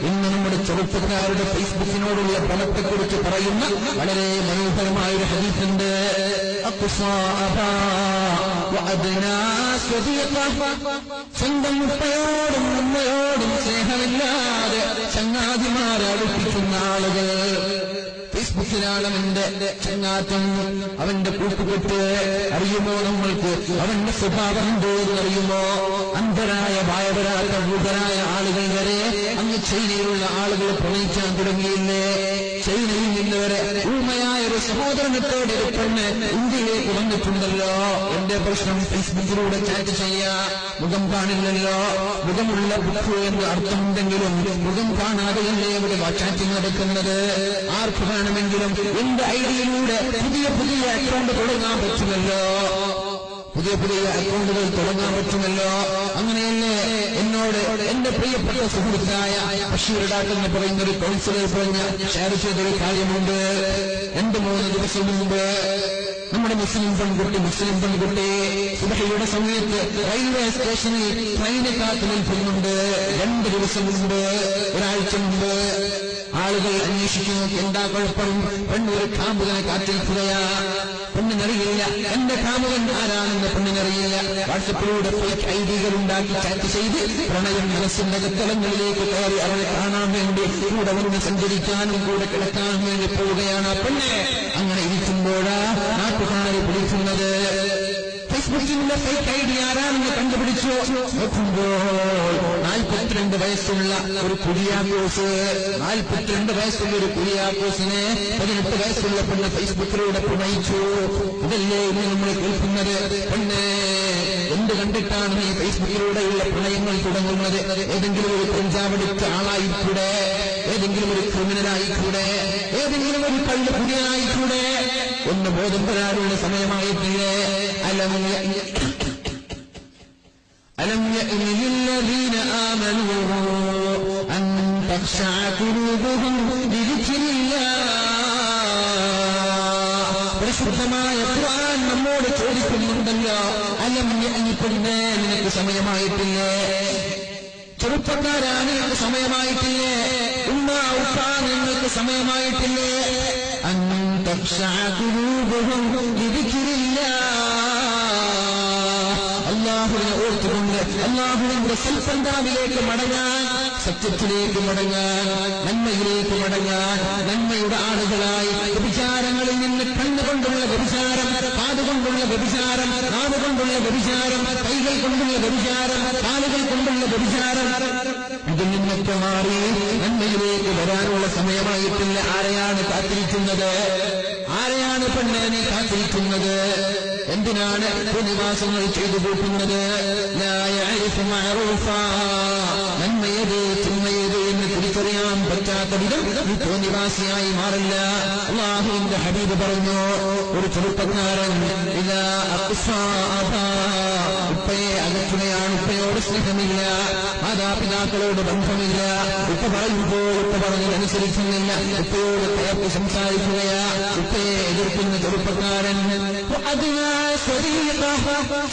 ഇന്ന് നമ്മുടെ ചെറുപ്പക്കാരുടെ ഫേസ്ബുക്കിനോടുള്ള ഫലത്തെക്കുറിച്ച് പറയുന്ന വളരെ മനോഹരമായ ഒരു സ്വദീഖ. സ്വന്തം ഉപ്പയോടും അമ്മയോടും സ്നേഹമില്ലാതെ ചങ്ങാതിമാരെ അടുപ്പിക്കുന്ന ആളുകൾ ഫേസ്ബുക്കിലാണ് അവന്റെ ചങ്ങാറ്റം അവന്റെ കൂട്ടുകെട്ട് അറിയുമോ നമ്മൾക്ക്? അവന്റെ സ്വഭാവം എന്തോന്ന് അറിയുമോ? അന്ധരായ വായവരായ കൂടുതലായ ആളുകൾ വരെ അങ്ങ് ചൈനയിലുള്ള ആളുകൾ പ്രണയിക്കാൻ തുടങ്ങിയില്ലേ? വരെ ഊമയായ ഒരു സഹോദരനത്തോടെ ഒരു പെണ്ണ് ഇന്ത്യയിലേക്ക് വന്നിട്ടുണ്ടല്ലോ. എന്റെ പ്രശ്നം ഫേസ്ബുക്കിലൂടെ ചാറ്റ് ചെയ്യാ. മുഖം കാണില്ലല്ലോ. മുഖമുള്ള ബുക്ക് എന്ന് അർത്ഥമുണ്ടെങ്കിലും മുഖം കാണാതെയല്ലേ ഇവിടെ ചാറ്റിംഗ് നടക്കുന്നത്? ആർക്ക് വേണമെങ്കിലും എന്റെ ഐഡിയയിലൂടെ പുതിയ പുതിയ അക്കൗണ്ട് തുടങ്ങാൻ പറ്റുമല്ലോ പുതിയ പുതിയ അക്കൗണ്ടുകൾ തുടങ്ങാൻ പറ്റുമല്ലോ? അങ്ങനെയല്ലേ? എന്നോട് എന്റെ പ്രിയപ്പെട്ട സുഹൃത്തായ പക്ഷിയുടെ എന്ന് പറയുന്ന ഒരു കൗൺസിലർ പറഞ്ഞ് ഷെയർ ചെയ്തൊരു കാര്യമുണ്ട്. രണ്ട് മൂന്ന് ദിവസം മുമ്പ് നമ്മുടെ മുസ്ലിം പെൺകുട്ടി മുസ്ലിം പെൺകുട്ടി സുബഹയുടെ സമയത്ത് റെയിൽവേ സ്റ്റേഷനിൽ ട്രെയിന് കാത്തു നിൽക്കുന്നുണ്ട്. രണ്ട് ദിവസം മുമ്പ് ഒരാഴ്ച മുമ്പ് ആളുകൾ അന്വേഷിക്കുന്നു. എന്താ കുഴപ്പം? പെണ്ണൊരു കാമ്പുകനെ കാത്തിരിക്കുകയാ. പെണ്ണിനറിയില്ല. എന്റെ കാമുകൻ ആരാണെന്ന് പെണ്ണിനറിയില്ല. വാട്സപ്പിലൂടെ ഫേക്ക് ഐഡികൾ ഉണ്ടാക്കി ചാറ്റ് ചെയ്ത് പ്രണയം മനസ്സിന്റെ കത്തലങ്ങളിലേക്ക് കയറി അവളെ കാണാൻ വേണ്ടി കൂടെ വന്ന് സഞ്ചരിക്കാനും കൂടെ കിടക്കാനും വേണ്ടി പോവുകയാണ് പെണ്ണ്. അങ്ങനെ ഇരിക്കുമ്പോഴാ നാട്ടുകാരെ പിടിക്കുന്നത് ഫേസ്ബുക്കിന്റെ ഫേക്ക് ഐ ഡി ആരാണെന്ന് കണ്ടുപിടിച്ചു. നാൽപ്പത്തിരണ്ട് വയസ്സുള്ള ഒരു കുരിയാക്കോസ് നാൽപ്പത്തിരണ്ട് വയസ്സുള്ള ഒരു കുരിയാക്കോസിനെ പതിനെട്ട് വയസ്സുള്ള പെണ്ണ് ഫേസ്ബുക്കിലൂടെ പ്രണയിച്ചു. ഇതല്ലേ ഇന്ന് നമ്മൾ കേൾക്കുന്നത്? പെണ്ണേ എന്ത് കണ്ടിട്ടാണ് ഈ ഫേസ്ബുക്കിലൂടെയുള്ള പ്രണയങ്ങൾ തുടങ്ങുന്നത്? ഏതെങ്കിലും ഒരു പഞ്ചാബ് ആളായിക്കൂടെ? ഏതെങ്കിലും ഒരു ക്രിമിനലായിക്കൂടെ ഏതെങ്കിലും ഒരു കള്ളു കുടിയനായിക്കൂടെ ഒന്ന് ബോധം വരാനുള്ള സമയമായിട്ടില്ലേ അലം ألم يأن للذين آمنوا أن تخشع قلوبهم لذكر الله പരിശുദ്ധമായ ഖുർആൻ നമ്മോട് ചോദിക്കുന്നുണ്ടല്ലോ അലം യഅനി പെണ്ണേ നിനക്ക് സമയമായിട്ടില്ലേ ചെറുപ്പക്കാരാണ് നിങ്ങൾക്ക് സമയമായിട്ടില്ലേ ഉമ്മ ഉപ്പ നിങ്ങൾക്ക് സമയമായിട്ടില്ലേ? അന്നും തക്ഷാകുരൂപവും ലിദിക്രില്ലാഹ് അള്ളാഹുവിനെ ഓർത്തുകൊണ്ട് അള്ളാഹുവിന്റെ സൽസന്താവിലേക്ക് മടങ്ങാൻ സത്യത്തിലേക്ക് മടങ്ങാൻ നന്മയിലേക്ക് മടങ്ങാൻ നന്മയുടെ ആളുകളായി വ്യഭിചാരങ്ങളിൽ നിന്ന് കണ്ണുകൊണ്ടുള്ള വ്യഭിചാരം കാതുകൊണ്ടുള്ള വ്യഭിചാരം നാവുകൊണ്ടുള്ള വ്യഭിചാരം കൈകൾ കൊണ്ടുള്ള വ്യഭിചാരം കാലുകൾ കൊണ്ടുള്ള വ്യഭിചാരം ഇതിൽ നിന്നൊക്കെ മാറി നന്മയിലേക്ക് വരാനുള്ള സമയമായിട്ടില്ല. ആരെയാണ് കാത്തിരിക്കുന്നത്? ആരെയാണ് പെണ്ണെ കാത്തിരിക്കുന്നത്? എന്തിനാണ് പ്രതിവാസങ്ങൾ ചെയ്തു കൂട്ടുന്നത്? ലാ തിരിച്ചറിയാൻ പറ്റാത്ത വിധം ഈ തോന്നിവാസിയായി മാറില്ല. അള്ളാഹുവിന്റെ ഹബീബ് പറഞ്ഞു ഒരു ചെറുപ്പക്കാരൻ ഇതാ. ഉപ്പയെ അകറ്റുകയാണ് ഉപ്പയോട് സ്നേഹമില്ല മാതാപിതാക്കളോട് ബന്ധമില്ല. ഉപ്പ പറയുമ്പോൾ ഉപ്പ പറഞ്ഞതനുസരിക്കുന്നില്ല ഉപ്പയോട് കയർത്ത് സംസാരിക്കുകയാ. ഉപ്പയെ എതിർക്കുന്ന ചെറുപ്പക്കാരൻ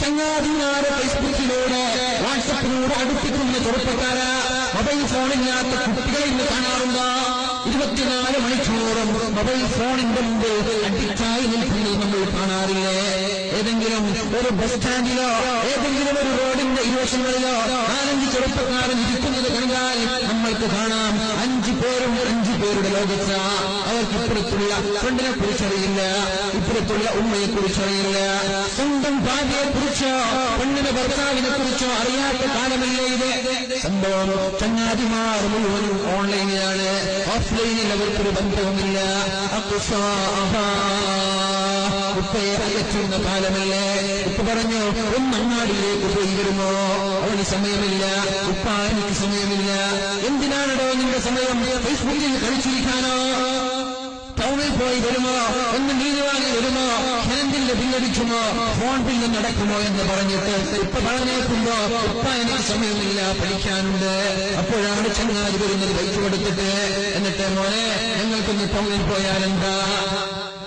ചങ്ങാതിമാരെ ഫേസ്ബുക്കിലൂടെ വാട്സപ്പിലൂടെ അടുപ്പിക്കുന്ന ചെറുപ്പക്കാരാ. മൊബൈൽ ഫോണില്ലാത്ത കുട്ടികളെ ഇന്ന് കാണാറുണ്ടോ. ഇരുപത്തിനാല് മണിക്കൂറും മൊബൈൽ ഫോണിന്റെ മുമ്പിൽ അഡിക്റ്റായി നിൽക്കുന്നത് നമ്മൾ കാണാറില്ലേ? ഏതെങ്കിലും ഒരു ബസ് സ്റ്റാൻഡിലോ ഏതെങ്കിലും ഒരു റോഡിന്റെ ഇരുവശങ്ങളിലോ നാലഞ്ച് ചെറുപ്പക്കാരൻ ഇരിക്കുന്നത് കണ്ടാൽ നമ്മൾക്ക് കാണാം. അഞ്ചു പേരും അഞ്ചു പേരുടെ ലോകത്ത്. അവർക്ക് ഇപ്പുറത്തുള്ള ഫ്രണ്ടിനെ കുറിച്ചറിയില്ല ഇപ്പുറത്തുള്ള ഉമ്മയെ കുറിച്ചറിയില്ല. സ്വന്തം ഭാര്യയെ കുറിച്ചോ പെണ്ണിന്റെ ഭർത്താവിനെ കുറിച്ചോ അറിയാത്ത കാലമല്ലേ ഇത്? സംഭവം ചങ്ങാതിമാർ മുഴുവനും ഓൺലൈനിലാണ്. ഓഫ്ലൈനിൽ അവർക്കൊരു ബന്ധവുമില്ല. ഉപ്പയെ അകറ്റുന്ന കാലമല്ലേ ഉപ്പ് പറഞ്ഞു ഒന്ന് അങ്ങാടിയിലേക്ക് പോയി വരുമോ അവന് സമയമില്ല. ഉപ്പ എനിക്ക് സമയമില്ല. എന്തിനാണോ നിന്റെ സമയം? ഫേസ്ബുക്കിൽ കളിച്ചിരിക്കാനോ? ടൗണിൽ പോയി വരുമോ? ഒന്ന് നീതി വാങ്ങി വരുമോ ഹാൻഡിൽ ബില്ലടിക്കുമോ ഫോൺ ബില്ല് നടക്കുമോ എന്ന് പറഞ്ഞിട്ട് ഇപ്പൊ പറഞ്ഞേക്കുമ്പോ ഉപ്പ എനിക്ക് സമയമില്ല പഠിക്കാനുണ്ട്. അപ്പോഴാണ് ചങ്ങാതി വരുന്നത് ബൈക്ക് കൊടുത്തിട്ട്. എന്നിട്ട് മോനെ ഞങ്ങൾക്കൊന്ന് ടൗണിൽ പോയാലെന്താ?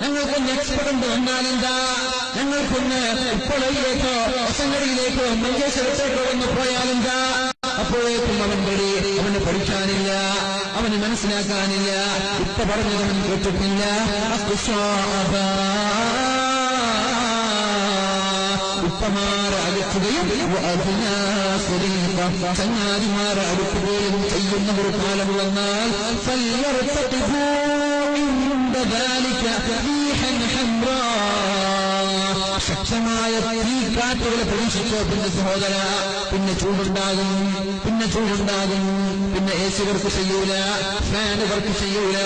ഞങ്ങൾക്കൊന്ന് വന്നാൽ വന്നാലെന്താ? ഞങ്ങൾക്കൊന്ന് ഉപ്പളയിലേക്കോ ഒസങ്ങടിയിലേക്കോ മഞ്ചേശ്വരത്തേക്കോ ഒന്ന് പോയാലെന്താ അപ്പോഴേക്കും അവൻ റെഡി അവന് പഠിക്കാനില്ല അവന് മനസ്സിലാക്കാനില്ല ഇപ്പ പറഞ്ഞത് അവൻ കേട്ടിട്ടില്ല അക്കുസ്വാഭാ. ഉപ്പമാരെ അടുക്കുകയും ചങ്ങാതിമാരെ അടുക്കുകയും ചെയ്യുന്ന ഒരു കാലം വന്നാൽ فليرتقبوا عند ذلك ريحا حمراء. ശക്തമായ തീ കാറ്റുകളെ പ്രതീക്ഷിച്ചോ പിന്നെ സഹോദര പിന്നെ ചൂടുണ്ടാകും പിന്നെ ചൂടുണ്ടാകും പിന്നെ എ സി വർക്ക് ചെയ്യൂല ഫാന് വർക്ക് ചെയ്യൂല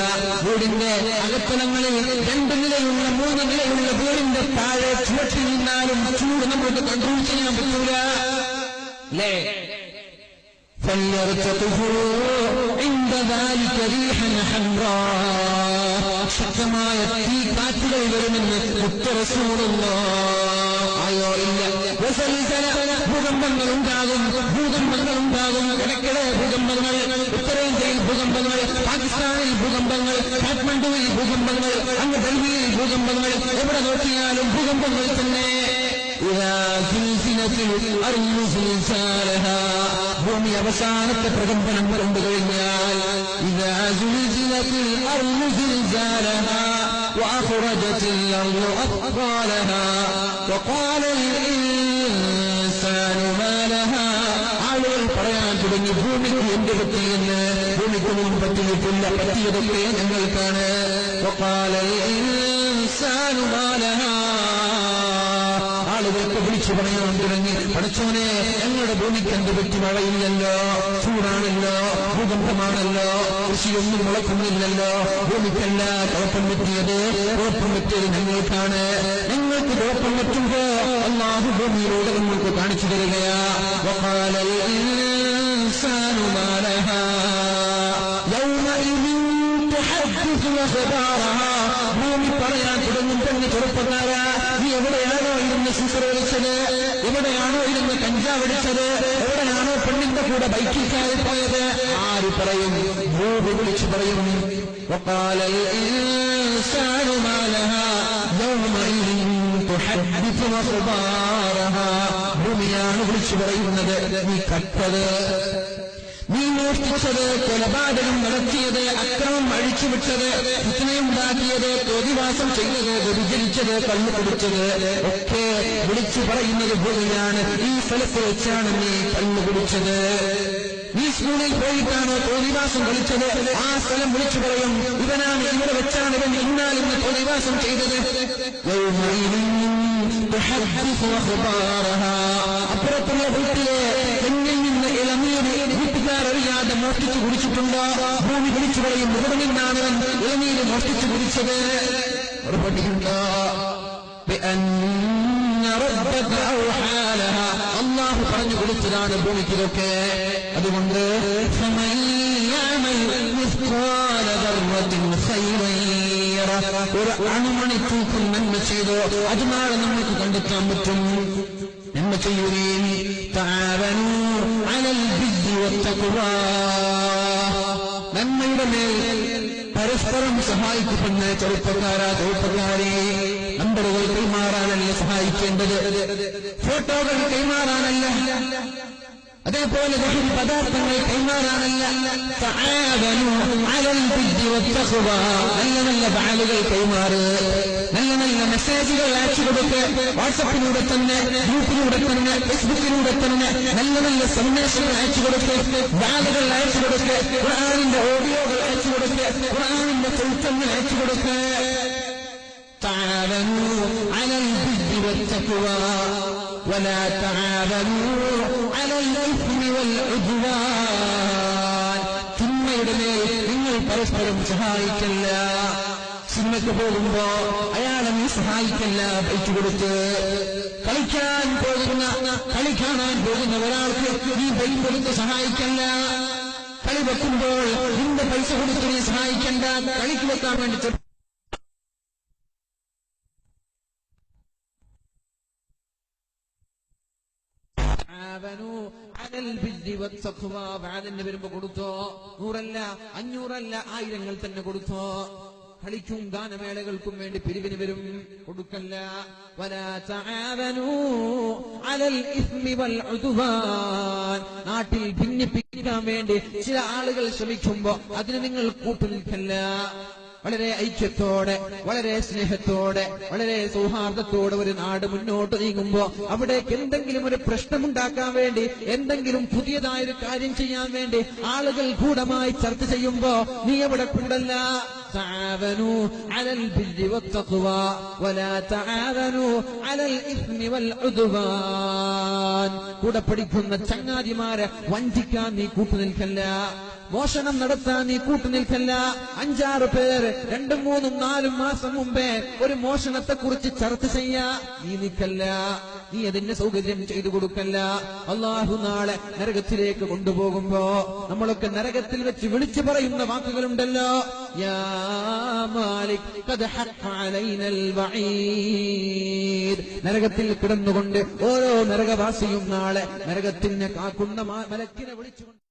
വീടിന്റെ അകത്തളങ്ങളിൽ രണ്ട് നിലയുള്ള മൂന്ന് നിലയുള്ള വീടിന്റെ താഴെ ചുവട്ടിൽ നിന്നാലും ചൂട് നമുക്ക് കൺട്രോൾ ചെയ്യാൻ പറ്റൂല അല്ലേ فليرتقفوا عند ذلك ريحا حمراء ശക്തമായ തീ കാറ്റുകൾ വരുമെന്ന് മുത്തറസൂടുള്ള ആയോ ഇല്ല. ഭൂകമ്പങ്ങൾ ഉണ്ടാകും ഭൂകമ്പങ്ങൾ ഉണ്ടാകും ഇടയ്ക്കിടെ ഭൂകമ്പങ്ങൾ ഉത്തരേന്ത്യയിൽ ഭൂകമ്പങ്ങൾ പാകിസ്ഥാനിൽ ഭൂകമ്പങ്ങൾ കാഠ്മണ്ഡുവിൽ ഭൂകമ്പങ്ങൾ അങ്ങ് ഡൽഹിയിൽ ഭൂകമ്പങ്ങൾ. എവിടെ നോക്കിയാലും ഭൂകമ്പങ്ങൾ തന്നെ. إذا زلزلت الأرض زلزالها ഭൂമി അവസാനത്തെ പ്രകമ്പനം കൊണ്ടു കഴിഞ്ഞാൽ إذا زلزلت الأرض زلزالها وأخرجت الأرض أثقالها وقال الإنسان ما لها ആളുകൾ പറയാൻ തുടങ്ങി ഭൂമിക്ക് എന്ത് പറ്റിയെന്ന് ഭൂമിക്കൊന്നും പറ്റിയിട്ടില്ല പറ്റിയതൊക്കെ ഞങ്ങൾക്കാണ് وقال الإنسان ما لها ആളുകൾക്ക് വിളിച്ചു പറയാൻ തുടങ്ങി പഠിച്ചവനെ ഞങ്ങളുടെ ഭൂമിക്ക് എന്ത് പറ്റി മഴയില്ലല്ലോ? ചൂടാണല്ലോ? ഭൂകമ്പമാണല്ലോ? കൃഷിയൊന്നും മുളക്കുന്നില്ലല്ലോ ഭൂമിക്കല്ല കുഴപ്പം പറ്റിയത്. കുഴപ്പം പറ്റിയത് ഞങ്ങൾക്കാണ്. ഞങ്ങൾക്ക് കുഴപ്പം പറ്റുമ്പോ അല്ലാതെ ഭൂമിയിലൂടെ നിങ്ങൾക്ക് കാണിച്ചു തരികയാ. ഭൂമി പറയാൻ തുടങ്ങും തന്നെ ചെറുപ്പക്കാരാ. നീ എവിടെയാണ് ശുശ്രൂഷിച്ചത് എവിടെയാണോ ഇരുന്ന് കഞ്ചാവടിച്ചത് എവിടെയാണോ പെണ്ണിന്റെ കൂടെ ബൈക്കിൽ കയറി പോയത് ആര് പറയും? ഭൂമി വിളിച്ചു പറയും ഭൂമിയാണ് വിളിച്ചു പറയുന്നത് നീ കട്ടത്. പ്രവേശിപ്പിച്ചത് കൊലപാതകം നടത്തിയത് അക്രമം അഴിച്ചുവിട്ടത് ഭക്ഷണയുണ്ടാക്കിയത് പ്രതിവാസം ചെയ്തത് വ്യഭിചരിച്ചത് കള്ളുകുടിച്ചത് ഒക്കെ വിളിച്ചു പറയുന്നത് പോലെയാണ് ഈ സ്ഥലത്ത് വെച്ചാണ് നീ കള്ളുകുടിച്ചത്. നീ സ്കൂളിൽ പോയിട്ടാണ് തോന്നിവാസം കളിച്ചത് ആ സ്ഥലം വിളിച്ചു പറയും ഇവനാണ് ഇവിടെ വെച്ചാണ് ഇവൻ ഇന്നാൽ ഇന്ന് തോന്നിവാസം ചെയ്തത്. അപ്പുറത്തുള്ള വീട്ടിലെ അറിയാതെ മോഷ്ടിച്ചു കുടിച്ചിട്ടുണ്ട്? ഭൂമി പിടിച്ചു കളയും മൃഗമെന്നാണ് ഇളനീര് മോഷ്ടിച്ചു കുടിച്ചത്. മറുപടിയുണ്ടോ? അള്ളാഹു പറഞ്ഞു കൊടുത്തതാണ് ഭൂമിക്കിലൊക്കെ അതുകൊണ്ട് ഒരു അണുമണി തൂക്കും നന്മ ചെയ്തോ? അത് നാളെ നമുക്ക് കണ്ടെത്താൻ പറ്റും. നന്മ ചെയ്യുകയും താവനു അനൽ നന്മയുടെ മേൽ പരസ്പരം സഹായിക്കപ്പെടുന്ന ചെറുപ്പക്കാരാ ചെറുപ്പക്കാരെ. നമ്പറുകൾ കൈമാറാനല്ല സഹായിക്കേണ്ടത്? ഫോട്ടോകൾ കൈമാറാനല്ല. അതേപോലെ ലഹരി പദാർത്ഥങ്ങൾ കൈമാറാനല്ല. നല്ല നല്ല ബാലുകൾ കൈമാറ്. നല്ല നല്ല മെസ്സേജുകൾ അയച്ചു കൊടുക്ക് വാട്സപ്പിലൂടെ തന്നെ ഗ്രൂപ്പിലൂടെ തന്നെ ഫേസ്ബുക്കിലൂടെ തന്നെ നല്ല നല്ല സന്ദേശങ്ങൾ അയച്ചു കൊടുക്ക് ബാലുകൾ അയച്ചു കൊടുക്ക് ഖുർആാനിന്റെ ഓഡിയോകൾ അയച്ചു കൊടുക്ക് ഖുർആാനിന്റെ ചരിത്രങ്ങൾ അയച്ചു കൊടുക്ക് താഴന്നു അനൽ ബുദ്ധി വെച്ചക്കുക ولا تعاونوا على الإثم والعدوان തിന്മയുടെ മേൽ നിങ്ങൾ പരസ്പരം സഹായിക്കല്ല സിനിമയ്ക്ക് പോകുമ്പോ അയാളെ നീ സഹായിക്കല്ല പൈസ കൊടുത്ത് കളിക്കാൻ പോകുന്ന കളി കാണാൻ പോകുന്ന ഒരാൾക്ക് നീ പൈസ കൊടുത്ത് സഹായിക്കല്ല കളി വെക്കുമ്പോൾ നിന്റെ പൈസ കൊടുത്ത് നീ സഹായിക്കണ്ട കളിക്ക് വെക്കാൻ വേണ്ടി ആവനു അനൽ ബിദ്ദി വത്തഖ്വ വാദന് വരുമ്പോ കൊടുത്തോ. നൂറല്ല അഞ്ഞൂറല്ല ആയിരങ്ങൾ തന്നെ കൊടുത്തോ. കളിക്കും ഗാനമേളകൾക്കും വേണ്ടി പിരിവിന് വരും. കൊടുക്കല്ല. നാട്ടിൽ ഭിന്നിപ്പിക്കാൻ വേണ്ടി ചില ആളുകൾ ശ്രമിക്കുമ്പോ അതിന് നിങ്ങൾ കൂട്ടുനിൽക്കല്ല. വളരെ ഐക്യത്തോടെ വളരെ സ്നേഹത്തോടെ വളരെ സൗഹാർദ്ദത്തോടെ ഒരു നാട് മുന്നോട്ട് നീങ്ങുമ്പോ അവിടേക്ക് എന്തെങ്കിലും ഒരു പ്രശ്നമുണ്ടാക്കാൻ വേണ്ടി എന്തെങ്കിലും പുതിയതായൊരു കാര്യം ചെയ്യാൻ വേണ്ടി ആളുകൾ ഗൂഢമായി ചർച്ച ചെയ്യുമ്പോ നീ അവിടെ കൂടല്ല تعاونوا على البر والتقوى ولا تعاونوا على الإثم والعدوان കൂടെ പഠിക്കുന്ന ചങ്ങാതിമാരെ വഞ്ചിക്കാൻ നീ കൂട്ടുനിൽക്കല്ല മോഷണം നടത്താൻ ഈ കൂട്ടുനിൽക്കല്ല അഞ്ചാറ് പേര് രണ്ടും മൂന്നും നാലും മാസം മുമ്പേ ഒരു മോഷണത്തെ കുറിച്ച് ചർച്ച ചെയ്യാ. നീ നിൽക്കല്ല. നീ അതിന്റെ സൗകര്യം ചെയ്തു കൊടുക്കല്ല. അള്ളാഹു നാളെ നരകത്തിലേക്ക് കൊണ്ടുപോകുമ്പോ നമ്മളൊക്കെ നരകത്തിൽ വെച്ച് വിളിച്ചു പറയുന്ന വാക്കുകളുണ്ടല്ലോ. യാ നരകത്തിൽ കിടന്നുകൊണ്ട് ഓരോ നരകവാസിയും നാളെ നരകത്തിനെ കാക്കുന്ന മലക്കിനെ വിളിച്ചുകൊണ്ട്